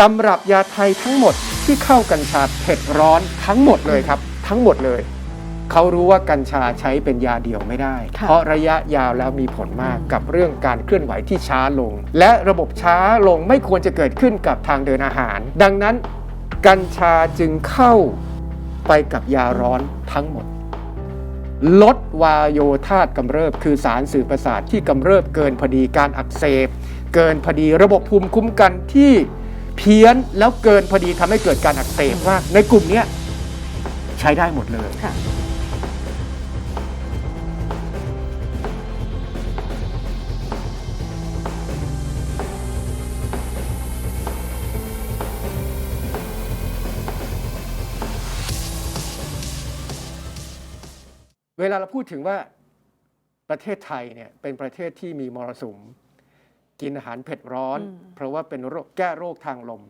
ตำรับยาไทยทั้งหมดที่เข้ากัญชาเผ็ดร้อนทั้งหมดเลยครับ ทั้งหมดเลย เขารู้ว่ากัญชาใช้เป็นยาเดียวไม่ได้ค่ะเพราะระยะยาวแล้วมีผลมากกับเรื่องการเคลื่อนไหวที่ช้าลง และระบบช้าลงไม่ควรจะเกิดขึ้นกับทางเดินอาหาร ดังนั้น กัญชาจึงเข้าไปกับยาร้อนทั้งหมด ลดวาโยธาตกำเริบ คือสารสื่อประสาทที่กำเริบเกินพอดีการอักเสบ เกินพอดีระบบภูมิคุ้มกันที่ เพี้ยนแล้วเกินพอดีทำให้เกิดการอักเสบว่าในกลุ่มเนี้ยใช้ได้หมดเลยค่ะเวลาเราพูดถึงว่าประเทศไทยเนี่ยเป็นประเทศที่มีมรสุม กินอาหารเผ็ดร้อนอืมเพราะว่าเป็นโรคแก้โรคทางลม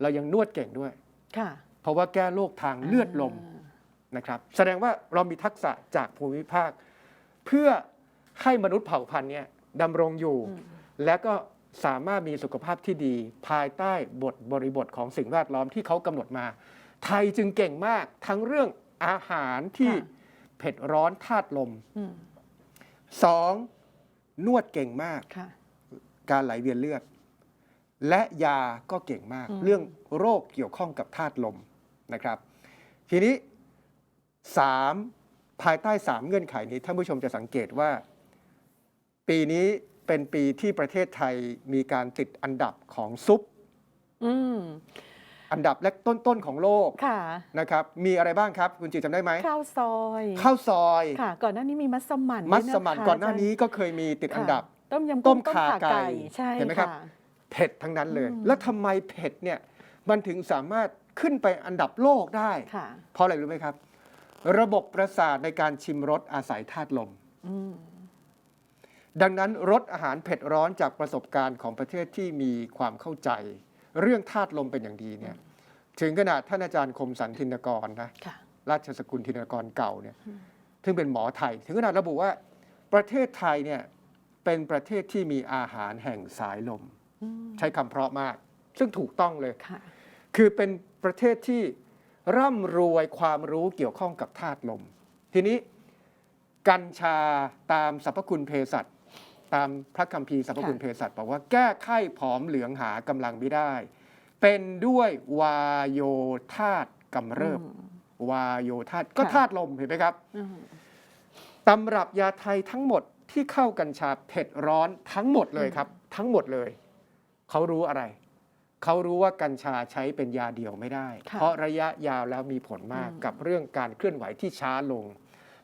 เรายังนวดเก่งด้วยค่ะเพราะว่าแก้โรคทางเลือดลมนะครับ แสดงว่าเรามีทักษะจากภูมิภาค เพื่อให้มนุษย์เผ่าพันธุ์เนี่ยดำรงอยู่อืมและก็สามารถมีสุขภาพที่ดี ภายใต้บทบริบทของสิ่งแวดล้อมที่เขากำหนดมา ไทยจึงเก่งมากทั้งเรื่องอาหารที่ค่ะเผ็ดร้อนธาตุลมอืมสองนวดเก่งมากค่ะ การไหลเวียนเลือด และยาก็เก่งมากอืมเรื่องโรคเกี่ยวข้องกับธาตุลมนะครับ ทีนี้สามภายใต้สามเงื่อนไขนี้ ท่านผู้ชมจะสังเกตว่า ปีนี้เป็นปีที่ประเทศไทยมีการติดอันดับของซุปอืมอันดับแรกต้นๆของโลกค่ะนะครับ มีอะไรบ้างครับ คุณจิตจำได้ไหมข้าวซอย ข้าวซอย ค่ะ ก่อนหน้านี้มีมัสมั่นมัด้วยสะมั่นคะก่อนหน้านี้จรย์ก็เคยมีติดอันดับค่ะ ต้มยำต้กุ้มงต้มข่าขาไก่ไก่ใช่เห็นไหมครับค่ะเผ็ดทั้งนั้นเลย อืม แล้วทำไมเผ็ดเนี่ยมันถึงสามารถขึ้นไปอันดับโลกได้ ค่ะเพราะอะไรรู้ไหมครับ ระบบประสาทในการชิมรสอาศัยธาตุลม อืมดังนั้นรสอาหารเผ็ดร้อนจากประสบการณ์ของประเทศที่มีความเข้าใจ เรื่องธาตุลมเป็นอย่างดีเนี่ยถึงขนาดท่านอาจารย์คมสันธินกรนะค่ะ ราชสกุลธินกรเก่าเนี่ยซึ่งเป็นหมอไทย ถึงขนาดระบุว่าประเทศไทยเนี่ย เป็นประเทศที่มีอาหารแห่งสายลมอืมใช้คำเพราะมาก ซึ่งถูกต้องเลยค่ะคือเป็นประเทศที่ร่ำรวยความรู้เกี่ยวข้องกับธาตุลม ทีนี้กัญชาตามสรรพคุณเภสัชตามพระคัมภีร์สรรพคุณค่ะเภสัชบอกว่าแก้ไข้ผอมเหลืองหากำลังไม่ได้ เป็นด้วยวาโยธาตกำเริบอืมวาโยธาตก็ค่ะธาตุลมเห็นไหมครับอืมตำรับยาไทยทั้งหมด ที่เข้ากัญชาเผ็ดร้อนทั้งหมดเลยครับ ทั้งหมดเลย เขารู้อะไร เขารู้ว่ากัญชาใช้เป็นยาเดียวไม่ได้ค่ะเพราะระยะยาวแล้วมีผลมากอืมกับเรื่องการเคลื่อนไหวที่ช้าลง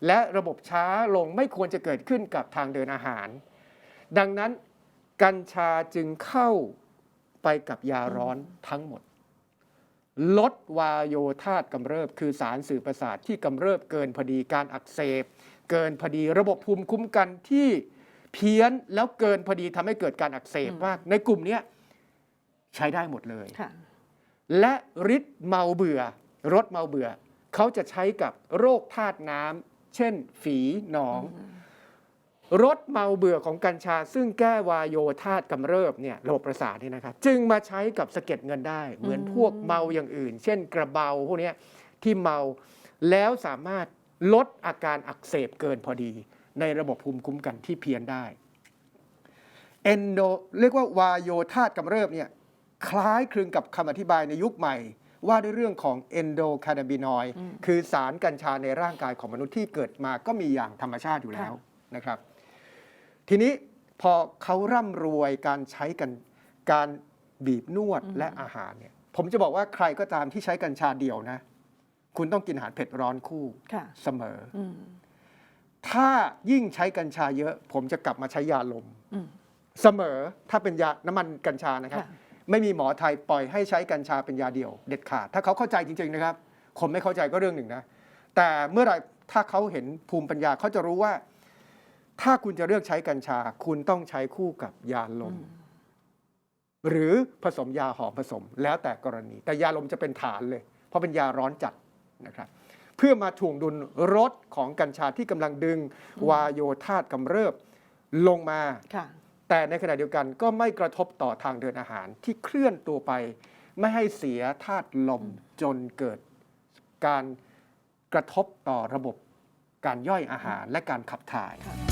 และระบบช้าลงไม่ควรจะเกิดขึ้นกับทางเดินอาหาร ดังนั้นกัญชาจึงเข้าไปกับยาร้อนทั้งหมด ลดวาโยธาตกำเริบคือสารสื่อประสาทที่กำเริบเกินพอดีการอักเสบ เกินพอดี ระบบภูมิคุ้มกันที่เพี้ยนแล้วเกินพอดีทำให้เกิดการอักเสบอืมมาก ในกลุ่มเนี้ยใช้ได้หมดเลยค่ะและฤทธิ์เมาเบื่อรสเมาเบื่อ เขาจะใช้กับโรคธาตุน้ำเช่น ฝีหนองรสเมาเบื่อของกัญชา ซึ่งแก้วายโยธาตุกำเริบเนี่ยระบบประสาทนี่นะครับจึงมาใช้กับสะเก็ดเงินได้ เหมือนอืมพวกเมาอย่างอื่น เช่นกระเบาพวกเนี้ยที่เมาแล้วสามารถ ลดอาการอักเสบเกินพอดี ในระบบภูมิคุ้มกันที่เพี้ยนได้เอนโดเรียกว่าวายโยธาตุกำเริบเนี่ยคล้ายคลึงกับคำอธิบายในยุคใหม่ ว่าด้วยเรื่องของเอนโดคานาบินอยอืมคือสารกัญชาในร่างกายของมนุษย์ที่เกิดมาก็มีอย่างธรรมชาติอยู่แล้วนะครับ ทีนี้พอเขาร่ำรวยการใช้กันการบีบนวดอืมและอาหารเนี่ยผมจะบอกว่าใครก็ตามที่ใช้กัญชาเดียวนะ คุณต้องกินอาหารเผ็ดร้อนคู่ค่ะเสมออืมถ้ายิ่งใช้กัญชาเยอะ ผมจะกลับมาใช้ยาลมอืมเสมอถ้าเป็นยาน้ำมันกัญชานะครับค่ะไม่มีหมอไทยปล่อยให้ใช้กัญชาเป็นยาเดียว เด็ดขาด ถ้าเขาเข้าใจจริง ๆนะครับคนไม่เข้าใจก็เรื่องหนึ่งนะ แต่เมื่อไหรถ้าเขาเห็นภูมิปัญญาเขาจะรู้ว่า ถ้าคุณจะเลือกใช้กัญชา คุณต้องใช้คู่กับยาลม หรือผสมยาหอมผสม แล้วแต่กรณี แต่ยาลมจะเป็นฐานเลย เพราะเป็นยาร้อนจัด นะครับเพื่อมาถ่วงดุลรสของกัญชาที่กำลังดึงวาโยธาตกำเริบลงมาค่ะแต่ในขณะเดียวกันก็ไม่กระทบต่อทางเดินอาหารที่เคลื่อนตัวไป ไม่ให้เสียธาตุลมจนเกิดการกระทบต่อระบบการย่อยอาหารและการขับถ่ายค่ะ